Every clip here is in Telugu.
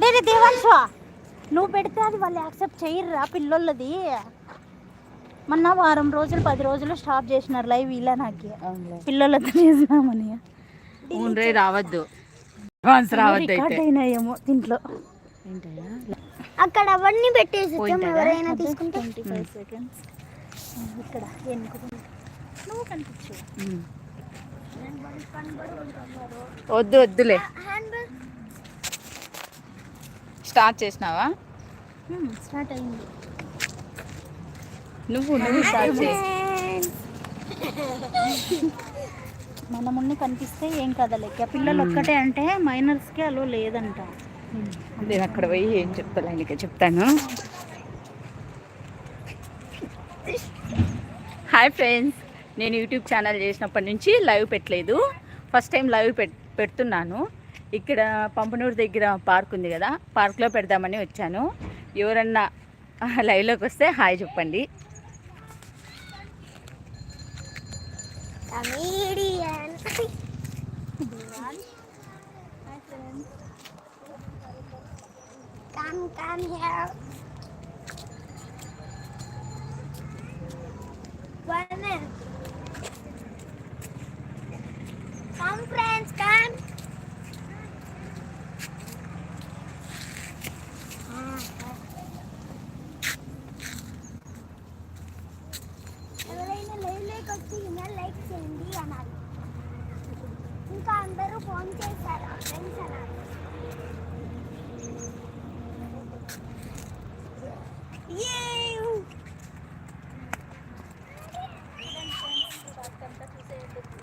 లేదే దేవాంశ నువ్వు పెడితే అది వాళ్ళు యాక్సెప్ట్ చేయరురా పిల్లోళ్ళది. మొన్న వారం రోజులు పది రోజులు స్టాప్ చేసినారు లైవ్ ఇలా నాకు. పిల్లలతో చేసినామని. ఊన్రే రావద్దు. అడ్వాన్స్ రావద్దు అయితే. అయినాయేమో దీంట్లో. అక్కడ అవన్నీ పెట్టేసి? ఎవరైనా తీసుకుంటే. సెకండ్స్ ఇక్కడ నువ్వు కనిపించు. వద్దు వద్దులే. హ్యాండ్ బ్యాగ్ స్టార్ట్ చేసినావా? స్టార్ట్ అయింది. నువ్వు నువ్వు స్టార్ట్ చేసి మన ముందు కనిపిస్తే ఏం కదా లెక్క పిల్లలు ఒక్కటే అంటే మైనర్స్కి అలో లేదంట. నేను అక్కడ పోయి ఏం చెప్తాను ఆయనకి చెప్తాను. హాయ్ ఫ్రెండ్స్ నేను యూట్యూబ్ ఛానల్ చేసినప్పటి నుంచి లైవ్ పెట్టలేదు. ఫస్ట్ టైం లైవ్ పెట్ పెడుతున్నాను. ఇక్కడ పంపనూరు దగ్గర పార్క్ ఉంది కదా పార్క్లో పెడదామని వచ్చాను. ఎవరన్నా లైవ్లోకి వస్తే హాయ్ చెప్పండి. Come, friend come here one come friends come ఎవరైనా లైవ్ లేక్ వచ్చి లైక్ చేయండి అనాలి ఇంకా అందరూ ఫోన్ చేశారు ఫ్రెండ్స్ అనాలి Yay!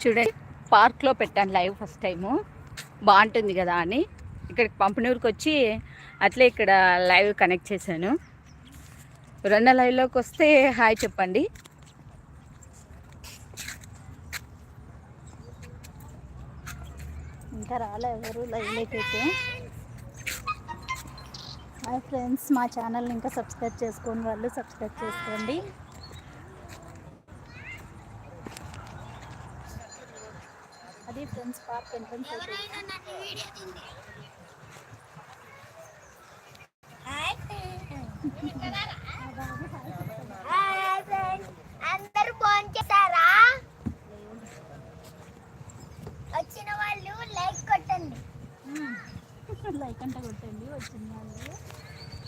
చూడండి పార్క్లో పెట్టాను లైవ్ ఫస్ట్ టైము. బాగుంటుంది కదా అని. ఇక్కడికి పంపనూరుకి వచ్చి అట్లే ఇక్కడ లైవ్ కనెక్ట్ చేశాను. రెండు లైవ్లోకి వస్తే హాయ్ చెప్పండి. ఇంకా రాలే ఎవరు లైవ్లోకి అయితే హాయ్ ఫ్రెండ్స్ మా ఛానల్ని ఇంకా సబ్స్క్రైబ్ చేసుకోని వాళ్ళు సబ్స్క్రైబ్ చేసుకోండి. అది ఫ్రెండ్స్ పార్క్ ఎంట్రన్స్ అందరూ ఫోన్ చేశారా? వచ్చిన వాళ్ళు లైక్ కొట్టండి. లైక్ అంటే కొట్టండి వచ్చిన వాళ్ళు.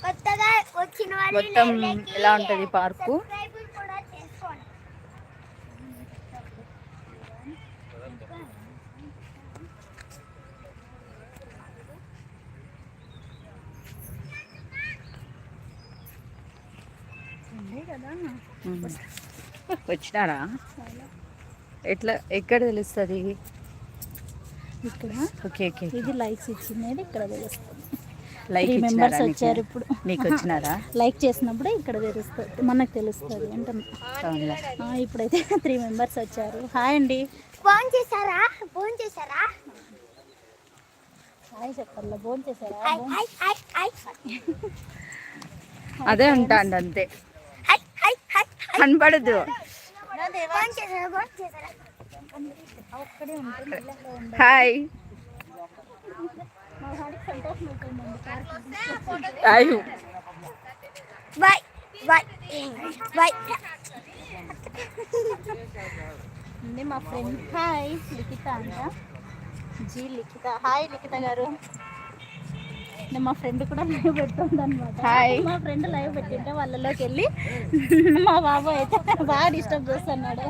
కొత్తగా వచ్చిన వాళ్ళు మొత్తం ఎలా ఉంటుంది పార్కు సబ్స్క్రైబ్ కూడా చేసుకోండి ఉండే కదా వచ్చినారా? ఎట్లా ఎక్కడ తెలుస్తుంది? ఇక్కడ. ఓకే ఓకే ఇది లైక్స్ ఇచ్చినది ఇక్కడ తెలుస్తుంది. Like members? వచ్చారు ఇప్పుడు. నీకు వచ్చినారా? లైక్ చేసినప్పుడే ఇక్కడ తెలుస్తుంది మనకు తెలుస్తుంది అంటున్నా. ఇప్పుడైతే త్రీ మెంబర్స్ వచ్చారు. హాయ్ అండి. ఫోన్ చేశారా? ఫోన్ చేశారా? హాయ్ చెప్పాలా? ఫోన్ చేశారా? హాయ్ హాయ్ హాయ్ హాయ్ అదే ఉంటాండి అంతే. హాయ్ కనపడదు ఫోన్ చేశారా ఫోన్ చేశారా ఒక్కడే ఉంటుంది ఇళ్ళలో ఉండదు. హాయ్ మా వాడికి సంతోషం అవుతుందండి పార్క్ మా ఫ్రెండ్ కూడా లైవ్ పెడుతుంది అనమాట. మా ఫ్రెండ్ లైవ్ పెట్టింటే వాళ్ళలోకి వెళ్ళి మా బాబు అయితే బాగా డిస్టర్బ్ చేస్తున్నాడు.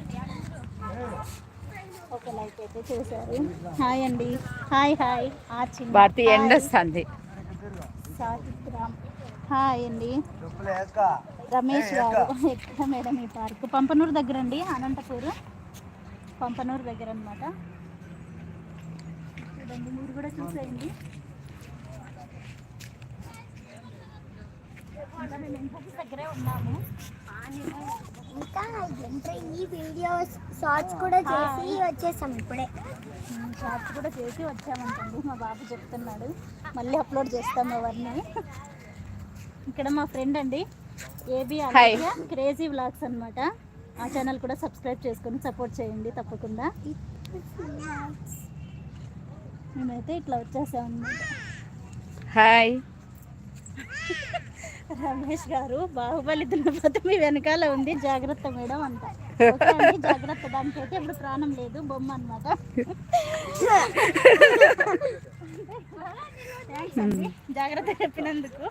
ఒక లైక్ అయితే చేశారు. హాయ్ అండి. హాయ్ హాయ్ భారతి ఎండ. వస్తుంది. సాహిత్ రామ్. హాయ్ అండి. రమేష్ గారు ఎక్కడ మేడం ఈ పార్క్ పంపనూరు దగ్గర అండి అనంతపూర్. పంపనూరు దగ్గర అనమాట చూడండి మీరు కూడా చూసేయండి ఇంకా మేము ఇంకొక దగ్గరే ఉన్నాము ఇంకా ఎంత ఈ వీడియోస్ షార్ట్స్ కూడా చేసి వచ్చేసాం ఇప్పుడే. షార్ట్స్ కూడా చేసి వచ్చామంటండి. మా బాబు చెప్తున్నాడు. మళ్ళీ అప్లోడ్ చేస్తాం అవన్నీ ఇక్కడ మా ఫ్రెండ్ అండి. AB Hi. క్రేజీ వ్లాగ్స్ అన్నమాట. ఆ ఛానల్ కూడా సబ్స్క్రైబ్ చేసుకొని సపోర్ట్ చేయండి తప్పకుండా. మేమైతే ఇట్లా వచ్చేసాం హాయ్ రమేష్ గారు బాహుబలి దున్నపోతే మీ వెనకాల ఉంది. జాగ్రత్త మేడం అంట. జాగ్రత్త. దానికి అయితే ఇప్పుడు ప్రాణం లేదు బొమ్మ అనమాట జాగ్రత్త చెప్పినందుకు.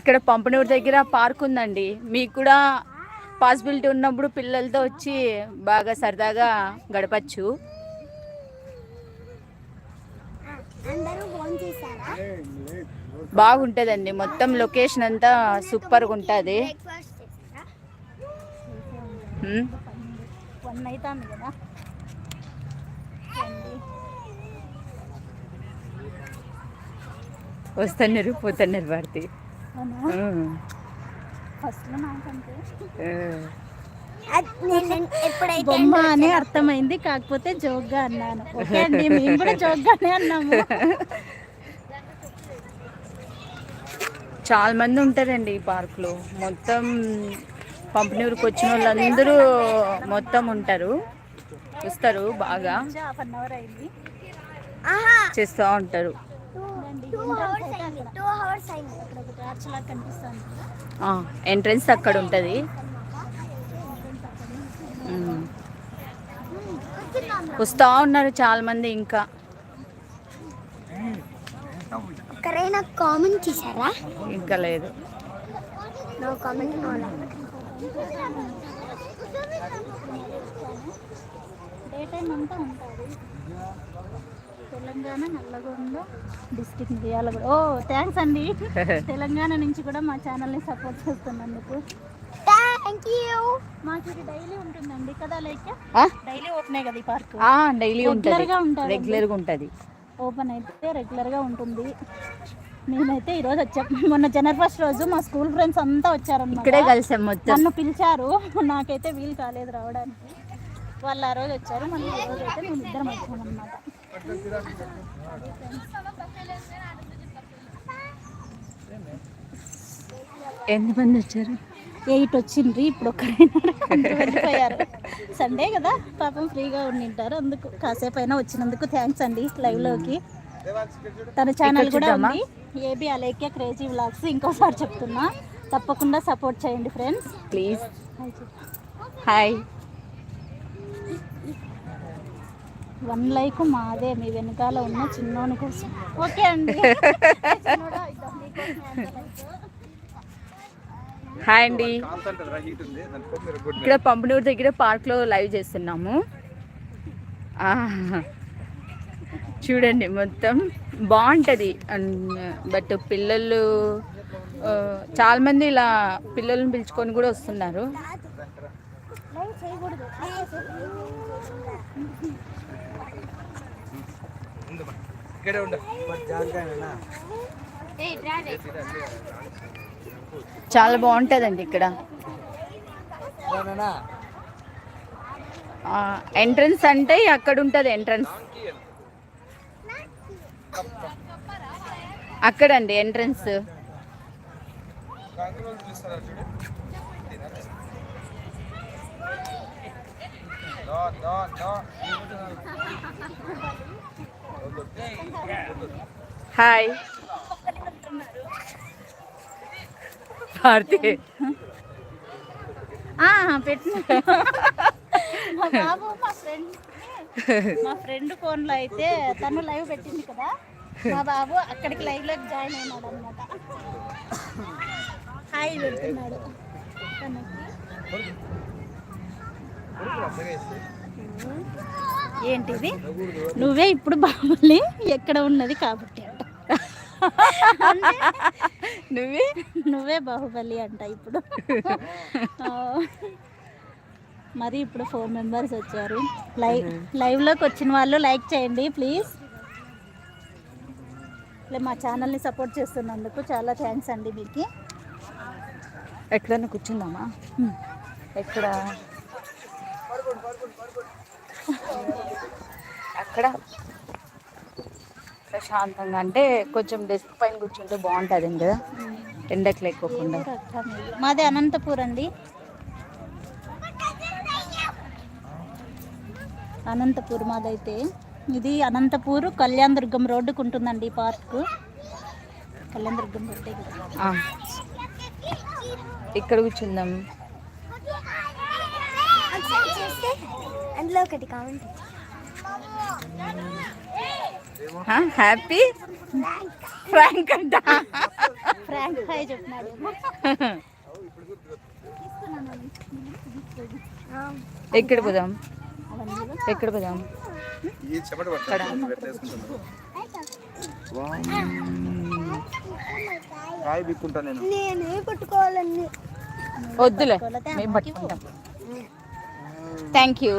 ఇక్కడ పంపనూరు దగ్గర పార్క్ ఉందండి. మీకు కూడా పాసిబిలిటీ ఉన్నప్పుడు పిల్లలతో వచ్చి బాగా సరదాగా గడపచ్చు. అందరూ ఫోన్ చేశారా బాగుంటుందండి. మొత్తం లొకేషన్ అంతా సూపర్గా ఉంటుంది వస్తున్నారు పోతున్నారు భారతి. బొమ్మ అని అర్థమైంది కాకపోతే జోక్గా అన్నాను. ఓకే అండి మేము కూడా జోక్గానే అన్నాము. చాలా మంది ఉంటారండి ఈ పార్క్లో. మొత్తం పంపనూరుకి వచ్చిన వాళ్ళందరూ మొత్తం ఉంటారు. వస్తారు బాగా. చేస్తూ ఉంటారు. ఎంట్రన్స్ అక్కడ ఉంటుంది. వస్తూ ఉన్నారు చాలా మంది ఇంకా. ఒక్కరైనా కామెంట్ చేశారా? ఇంకా లేదు. No comment no day time అంతా ఉంటుంది. తెలంగాణ నల్లగొండ డిస్టిక్ మిర్యాలగూడ ఓ థ్యాంక్స్ అండి. తెలంగాణ నుంచి కూడా మా ఛానల్ని సపోర్ట్ చేస్తున్నందుకు. Thank you. మాకు ఇది డైలీ ఉంటుందండి కదా లైక్? ఆ? డైలీ ఓపెనే కదా ఈ పార్క్ ఆ, డైలీ ఉంటుంది. రెగ్యులర్గా ఉంటుంది. ఓపెన్ అయితే రెగ్యులర్గా ఉంటుంది. మేమైతే ఈరోజు వచ్చాం. మొన్న జనవరి ఫస్ట్ రోజు మా స్కూల్ ఫ్రెండ్స్ అంతా వచ్చారన్నమాట. ఇక్కడే కలిసాం మొత్తం. నన్ను పిలిచారు. నాకైతే వీలు కాలేదు రావడానికి. వాళ్ళు ఆ రోజు వచ్చారు. మళ్ళీ ఈ రోజు అయితే మేము ఇద్దరం వచ్చామన్నమాట. ఎంతమంది వచ్చారు? ఎయిట్ వచ్చిండ్రి ఇప్పుడు ఒక్కరైనా అందరూ వెళ్ళిపోయారు సండే కదా పాపం ఫ్రీగా ఉండింటారు అందుకు కాసేపు అయినా వచ్చినందుకు థ్యాంక్స్ అండి లైవ్లోకి. తన ఛానల్ కూడా? ఉంది. ఏబి అలేఖ్య క్రేజీ వ్లాగ్స్ ఇంకోసారి చెప్తున్నా. తప్పకుండా సపోర్ట్ చేయండి friends please hi one like మాదే మీ వెనకాల ఉన్న చిన్నోని కోసం. ఓకే అండి. హాయ్ అండి. ఇక్కడ పంపనూరు దగ్గర పార్క్లో లైవ్ చేస్తున్నాము. చూడండి మొత్తం బాగుంటుంది. బట్ పిల్లలు ఆ, చాలా మంది ఇలా పిల్లల్ని పిలుచుకొని కూడా వస్తున్నారు. చేయకూడదు చాలా బాగుంటుందండి ఇక్కడ. ఎంట్రన్స్ అంటే అక్కడ ఉంటుంది ఎంట్రన్స్. అక్కడండి ఎంట్రన్స్. హాయ్. భారతి పెట్టిన మా బాబు మా ఫ్రెండ్ మా ఫ్రెండ్ ఫోన్లో అయితే తను లైవ్ పెట్టింది కదా. మా బాబు అక్కడికి లైవ్లోకి జాయిన్ అయినాడు అనమాట హాయ్ పెడుతున్నాడు ఏంటిది? నువ్వే ఇప్పుడు బాబుల్ని ఎక్కడ ఉన్నది కాబట్టి. నువ్వే? నువ్వే బాహుబలి అంట ఇప్పుడు. మరి ఇప్పుడు ఫోర్ మెంబర్స్ వచ్చారు. లైవ్ లైవ్లోకి వచ్చిన వాళ్ళు లైక్ చేయండి ప్లీజ్. మా ఛానల్ని సపోర్ట్ చేస్తున్నందుకు చాలా థ్యాంక్స్ అండి మీకు. ఎక్కడన్నా కూర్చుందామా? ఎక్కడ? అక్కడ? ప్రశాంతంగా అంటే కొంచెం డెస్క్ పైన కూర్చుంటే బాగుంటుంది కదా ఎండకు లేకోకుండా. మాది అనంతపూర్ అండి. అనంతపూర్ మాదైతే. ఇది అనంతపూర్ కళ్యాణ్ దుర్గం రోడ్డుకు ఉంటుందండి ఈ పార్క్. కళ్యాణ దుర్గం పెట్టే కదా. ఇక్కడ కూర్చుందాం. అందులో ఒకటి కామెంట్ హ్యాపీ ఫ్రాంక్ అంట ఫ్రాంక్ హాయ్ చెప్తున్నాడు ఎక్కడ పోదాం? ఎక్కడ పోదాం? అక్కడ కాయ బిక్కుంటా నేను. నేనే పట్టుకోవాలని వద్దులే మేము పట్టుకుంటాం. థ్యాంక్ యూ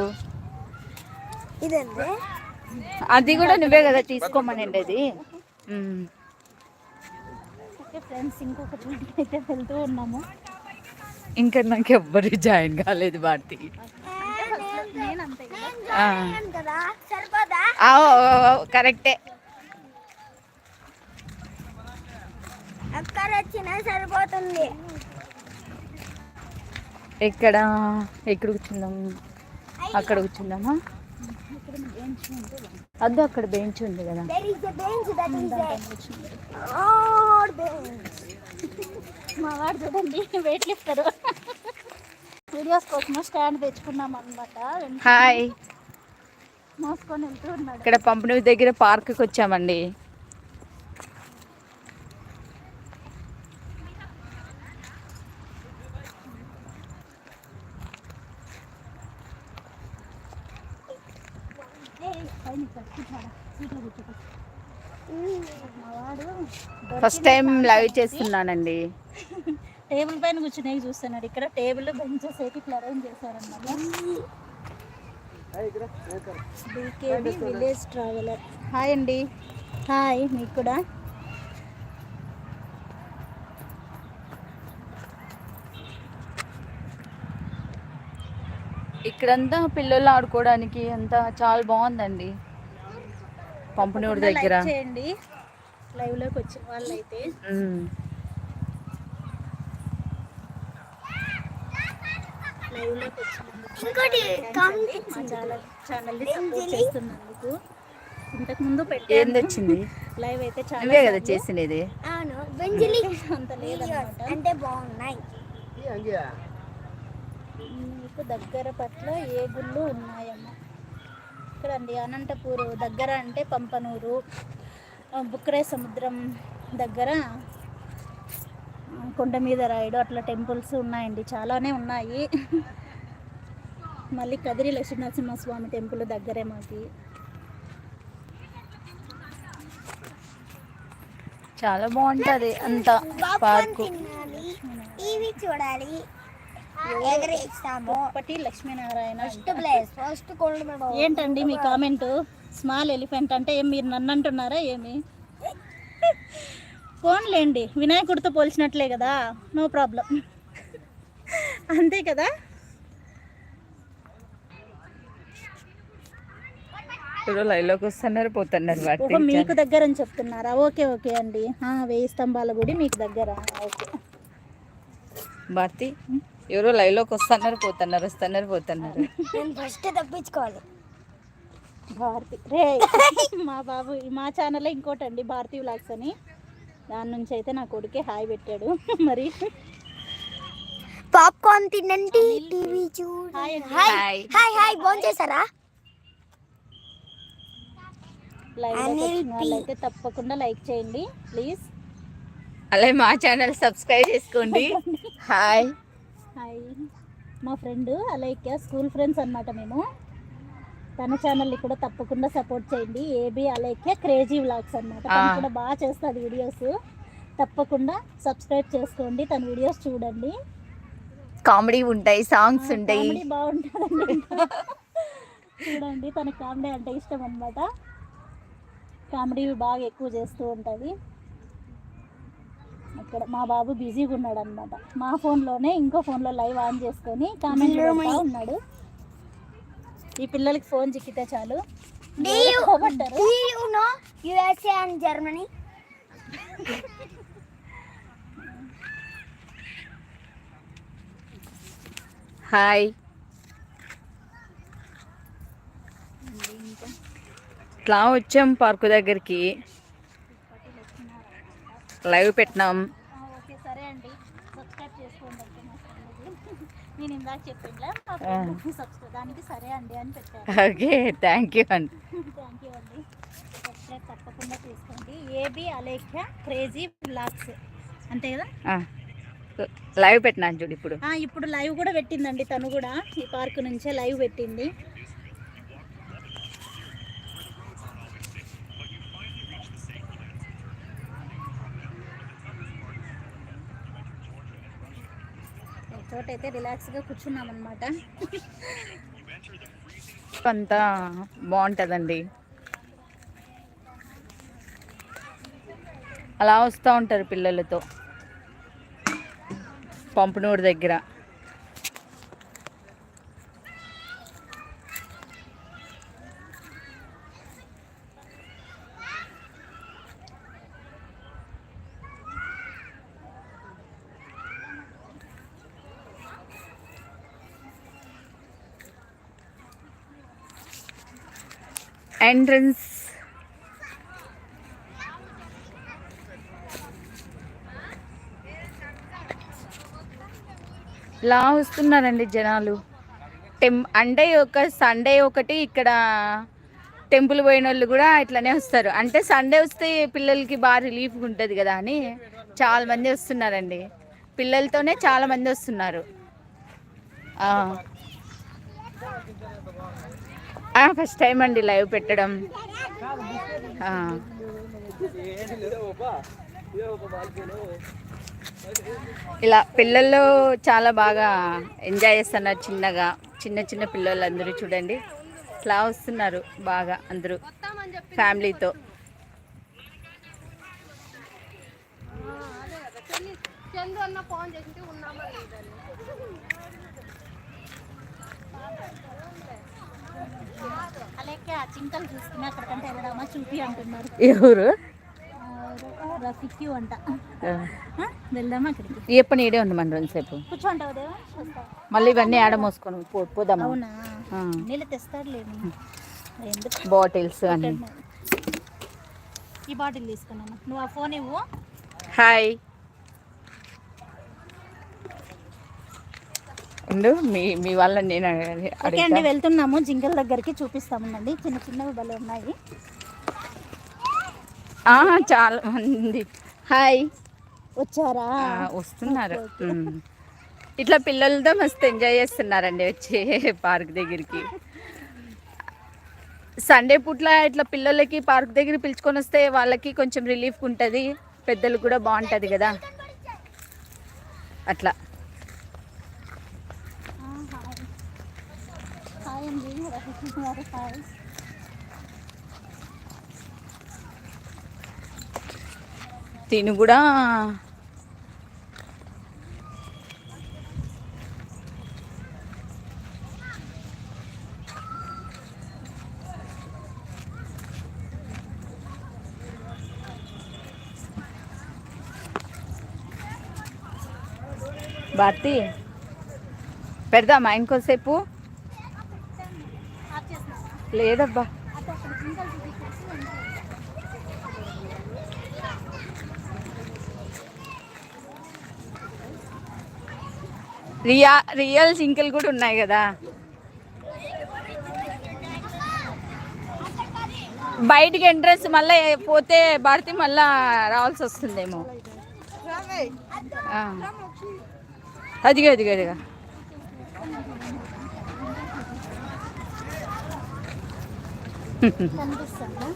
ఇదండి అది కూడా నువ్వే కదా తీసుకోమనండి అది మ్మ్. ఓకే ఫ్రెండ్స్ ఇంకొక చోటికి అయితే వెళ్తూ ఉన్నాము. ఇంకా నాకు ఎవ్వరు జాయిన్ కాలేదు భారతి. కరెక్టే. సరిపోతుంది. ఎక్కడ? ఎక్కడ కూర్చుందాం? అక్కడ కూర్చుందామా? అద్దు అక్కడ బెంచ్ ఉంది కదా. మా వాడు చూడండి వెయిట్ లిఫ్టర్ వీడియోస్ కోసం స్టాండ్ తెచ్చుకున్నాం అనమాట హాయ్ మోసుకొని వెళ్తూ ఉన్నాడు. ఇక్కడ పంపిణీ దగ్గర పార్క్కి వచ్చామండి పైన ఇక్కడ కూర్చోరా, సీట్లో కూర్చోరా. మా వాడు ఫస్ట్ టైం లైవ్ చేస్తున్నానండి. టేబుల్ పైన కూర్చునే చూస్తున్నాడు? ఇక్కడ టేబుల్ బెంచెస్ అయితే ఇట్లా అరేంజ్ చేశారన్నమాట. బీకేబీ విలేజ్ ట్రావెలర్ హాయ్ అండి. హాయ్ మీకు కూడా. ఇక్కడంతా పిల్లలు ఆడుకోవడానికి అంతా చాలా బాగుందండి. పంపిణీడి దగ్గర. చేయండి. లైవ్లోకి వచ్చిన వాళ్ళు అయితే మ్మ్. లైవ్లోకి వచ్చినందుకు ఇంతకు ముందు వచ్చింది? లైవ్ అయితే చాలా నువ్వే కదా సార్లు చేసినది అవును బెంజిలి అంత లేదన్నమాట. అంటే బాగున్నాయి. మీకు దగ్గర పట్ల ఏ గుళ్ళు ఉన్నాయమ్మ? ఇక్కడ అండి అనంతపూరు దగ్గర అంటే పంపనూరు బుక్రే సముద్రం దగ్గర కొండ మీద రాయుడు అట్లా టెంపుల్స్ ఉన్నాయండి. చాలానే ఉన్నాయి. మళ్ళీ కదిరి లక్ష్మీనరసింహస్వామి టెంపుల్ దగ్గరే మాకి. చాలా బాగుంటది అంతా పార్కు. టీవీ చూడాలి. ఎగరేస్తాము ఒకటి లక్ష్మీనారాయణ ఫస్ట్ ప్లేస్ ఫస్ట్ కొండ ఏంటండి మీ కామెంట్? స్మాల్ ఎలిఫెంట్ అంటే ఏం మీరు నన్ను అంటున్నారా ఏమి? ఫోన్లేండి వినాయకుడితో పోల్చినట్లే కదా. నో ప్రాబ్లం అంతే కదా? ఇప్పుడు లైవ్లోకి వస్తున్నారు పోతున్నారు మీకు దగ్గర అని చెప్తున్నారా? ఓకే ఓకే అండి. వెయ్యి స్తంభాల గుడి మీకు దగ్గర. ఓకే. భారతి. ఎవరో లైవ్లోకి వస్తున్నారు పోతున్నారు వస్తున్నారు పోతున్నారు. నేను ఫస్ట్ తప్పించుకోవాలి. భారతి. రే మా బాబు మా ఛానల్ ఇంకోటి అండి భారతి వ్లాగ్స్ అని. దాని నుంచి అయితే నా కొడుకే హాయ్ పెట్టాడు. మరి పాప్కార్న్ తినండి టీవీ చూడండి. Hi hi. Hi hi phone చేశారా లైవ్ వాళ్ళైతే తప్పకుండా లైక్ చేయండి ప్లీజ్ అలాగే మా ఛానల్ సబ్స్క్రైబ్ చేసుకోండి. Hi hi. మా ఫ్రెండ్ అలైక్య స్కూల్ ఫ్రెండ్స్ అన్నమాట మేము. తన ఛానల్ని కూడా తప్పకుండా సపోర్ట్ చేయండి. ఏబి అలైక్య క్రేజీ వ్లాగ్స్ అన్నమాట. తను. కూడా బాగా చేస్తుంది వీడియోస్. తప్పకుండా సబ్స్క్రైబ్ చేసుకోండి. తన వీడియోస్ చూడండి. కామెడీ ఉంటాయి సాంగ్స్ ఉంటాయి. కామెడీ బాగుంటుందండి. చూడండి తన కామెడీ అంటే ఇష్టం అన్నమాట. కామెడీ బాగా ఎక్కువ చేస్తూ ఉంటుంది. ఇక్కడ మా బాబు బిజీగా ఉన్నాడు అనమాట మా ఫోన్లోనే ఇంకో ఫోన్లో లైవ్ ఆన్ చేసుకొని కామెంట్ ఉన్నాడు. ఈ పిల్లలకి ఫోన్ చిక్కితే చాలు. USA and Germany? హాయ్ ఇట్లా వచ్చాం పార్కు దగ్గరికి. లైవ్ పెట్టినాం. ఓకే సరే అండి. సబ్స్క్రైబ్ చేసుకోండి నేను ఇందాక చెప్పిండ్లా సబ్స్క్రైబ్ దానికి సరే అండి అని పెట్టాను ఓకే థ్యాంక్ యూ అండి. థ్యాంక్ యూ అండి. సబ్స్క్రైబ్ తప్పకుండా చేసుకోండి. ఏబి అలేఖ్య క్రేజీ బ్లాగ్స్ అంతే కదా? లైవ్ పెట్టినాను చూడు ఇప్పుడు. ఇప్పుడు లైవ్ కూడా పెట్టిందండి తను కూడా. ఈ పార్క్ నుంచే లైవ్ పెట్టింది. అయితే రిలాక్స్గా కూర్చున్నాం అనమాట అంతా బాగుంటుందండి. అలా వస్తూ ఉంటారు పిల్లలతో. పంపనూరు దగ్గర. ఎంట్రన్స్. ఇలా వస్తున్నారండి జనాలు. టెం అంటే ఒక సండే ఒకటి ఇక్కడ టెంపుల్ పోయిన వాళ్ళు కూడా ఇట్లానే వస్తారు. అంటే సండే వస్తే పిల్లలకి బాగా రిలీఫ్గా ఉంటుంది కదా అని చాలామంది వస్తున్నారండి. పిల్లలతోనే చాలామంది వస్తున్నారు. ఫస్ట్ టైం అండి లైవ్ పెట్టడం. ఆ. ఇలా పిల్లలు చాలా బాగా ఎంజాయ్ చేస్తున్నారు చిన్నగా. చిన్న చిన్న పిల్లలు అందరూ చూడండి. ఇట్లా వస్తున్నారు బాగా అందరూ ఫ్యామిలీతో. అలాగే ఆ అక్కడికంటే వెళ్ళడమా చూపి అంటున్నారు ఎవరు? ఎప్పుడు నీడే ఉంది మన రెండుసేపు. మళ్ళీ ఇవన్నీ ఆడ మోసుకొని పో పోదాము? బాటిల్స్ అన్ని. ఈ బాటిల్ తీసుకున్నాను. నువ్వు ఆ ఫోన్ ఇవ్వు. హాయ్. ఉండు మీ మీ వాళ్ళ నేను ఓకే. అండి వెళ్తున్నాము. జింకల దగ్గరికి చూపిస్తామండి. చిన్న చిన్నవి భలే ఉన్నాయి. ఆ, చాలా మంది. హాయ్. వచ్చారా? వస్తున్నారు. ఇట్లా పిల్లలతో మస్తు ఎంజాయ్ చేస్తున్నారండి వచ్చి పార్క్ దగ్గరికి. సండే పూట్ల ఇట్లా పిల్లలకి పార్క్ దగ్గర పిలుచుకొని వస్తే వాళ్ళకి కొంచెం రిలీఫ్ ఉంటుంది. పెద్దలకు కూడా బాగుంటుంది కదా. అట్లా ఆ, హాయ్ హాయ్ అండి రఫిక్ గారు హాయ్ తిను కూడా. భారతి పెడదామా ఇంకోసేపు? లేదబ్బా. రియా రియల్ సింకిల్ కూడా ఉన్నాయి కదా. బయటికి ఎంట్రన్స్ మళ్ళీ పోతే భారతి మళ్ళా రావాల్సి వస్తుందేమో. ఆ. అదిగో అదిగో కనిపిస్తుందా?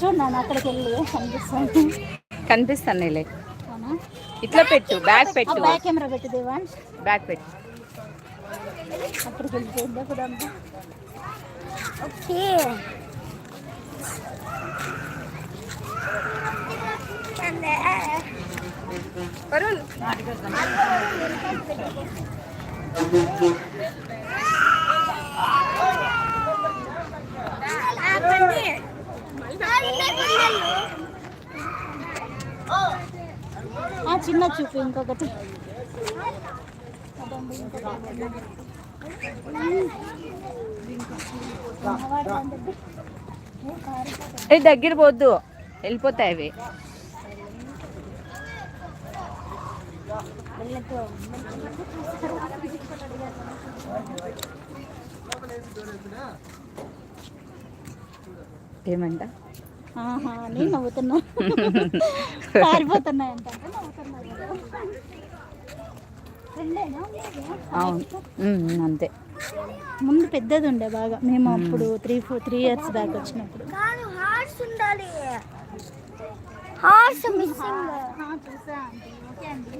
చూడు నాన్న అక్కడికి వెళ్ళి. కనిపిస్తుంది. కనిపిస్తానులే. అవునా? ఇట్లా పెట్టు బ్యాగ్ పెట్టు. బ్యాక్ కెమెరా పెట్టు దేవాన్. బ్యాగ్ పెట్టు. అక్కడికి వెళ్ళి చేద్దాం కూడా ఓకే. చిన్న చూపు ఇంకొకటి. ఏ దగ్గర పోద్దు. వెళ్ళిపోతాయి అవి. ఏమంట? ఆహా అని నవ్వుతున్నా. పారిపోతున్నాయంట అంటే నవ్వుతున్నారు? అవును. ఉమ్, అంతే. ముందు పెద్దది ఉండే బాగా. మేము అప్పుడు three four three years back వచ్చినప్పుడు. ఉండాలి. హార్స్ మిస్సింగ్ చూసా అండి ఓకే అండి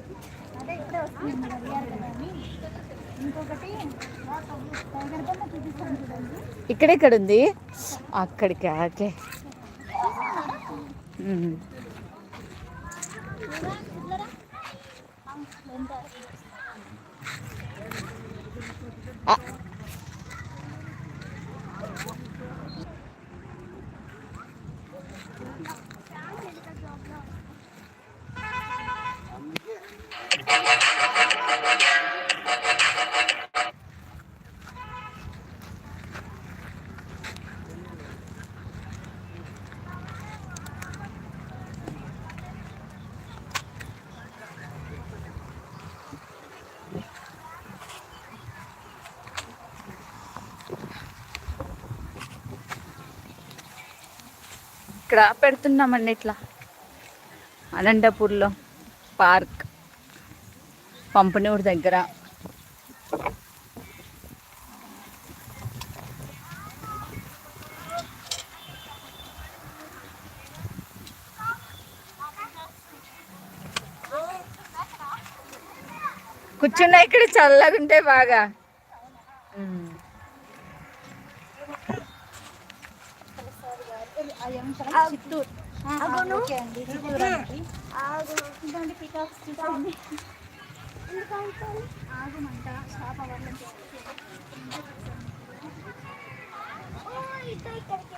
అదే ఇప్పుడే వస్తుంది మీరు అడిగారు కదా అని. ఇంకొకటి టైగర్ బొమ్మ చూపిస్తాను చూడండి. ఇక్కడెక్కడ ఉంది అక్కడికి ఓకే 음. 아. ఇక్కడ పెడుతున్నామండి ఇట్లా. అనంతపూర్లో పార్క్. పంపనూరు దగ్గర. కూర్చున్నా ఇక్కడ చల్లగా ఉంటే బాగా ఉమ్. అది ఏమంటారా? చిత్తూరు ఆ, అండి ఇదండి పికాక్స్ చూడండి. ఆగమంట స్టాప్ అవ్వాలంటే ఇక్కడికి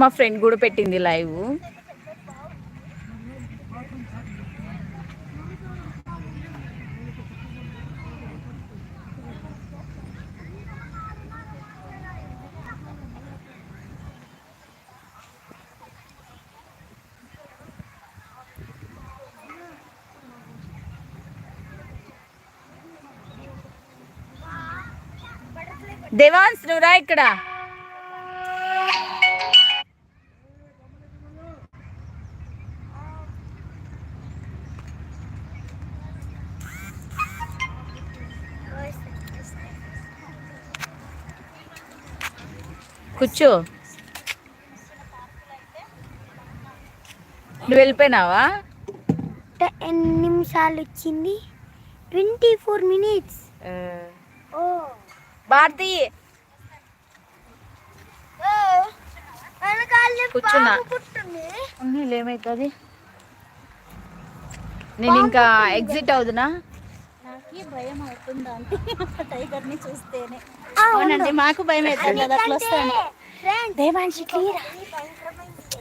మా ఫ్రెండ్ కూడా పెట్టింది లైవ్. దేవాన్స్ నువ్వురా ఇక్కడ. కూర్చో. నువ్వు వెళ్ళిపోయినావా? ఎన్ని నిమిషాలు వచ్చింది ట్వంటీ ఫోర్ మినిట్స్. ఓ. భారతి. కూర్చున్నా. ఏమవుతుంది నేను ఇంకా ఎగ్జిట్ అవుతున్నా భయం అవుతుందా అంటే టైగర్ని చూస్తేనే. అవునండి మాకు భయం అవుతుంది కదా అట్లా వస్తాను ఫ్రెండ్ దేవాంశి క్లియర్?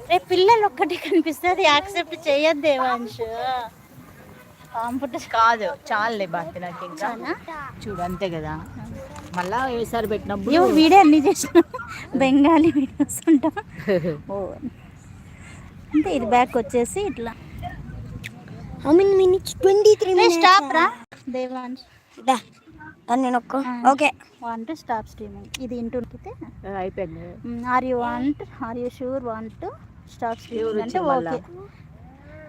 రేపు పిల్లలు ఒక్కటి కనిపిస్తుంది యాక్సెప్ట్ చేయొద్దు దేవాంశ్. కాదు చాలులే భారతి నాకు ఇంకా. చాలా? చూడు అంతే కదా. మళ్ళా ఏసారి పెట్టినప్పుడు వీడియో అన్ని చేసిన బెంగాలీ వీడియోస్ ఉంటాం ఓ. అంటే ఇది బ్యాక్ వచ్చేసి ఇట్లా. How many minutes twenty three stop రా. దేవాంశ్ దా నేను ఒక్క ఓకే. వాంట్ స్టాప్ స్ట్రీమింగ్ ఇది ఇంటుంటే అయిపోయింది. Are you want are you sure want stop streaming అంటే. ఓకే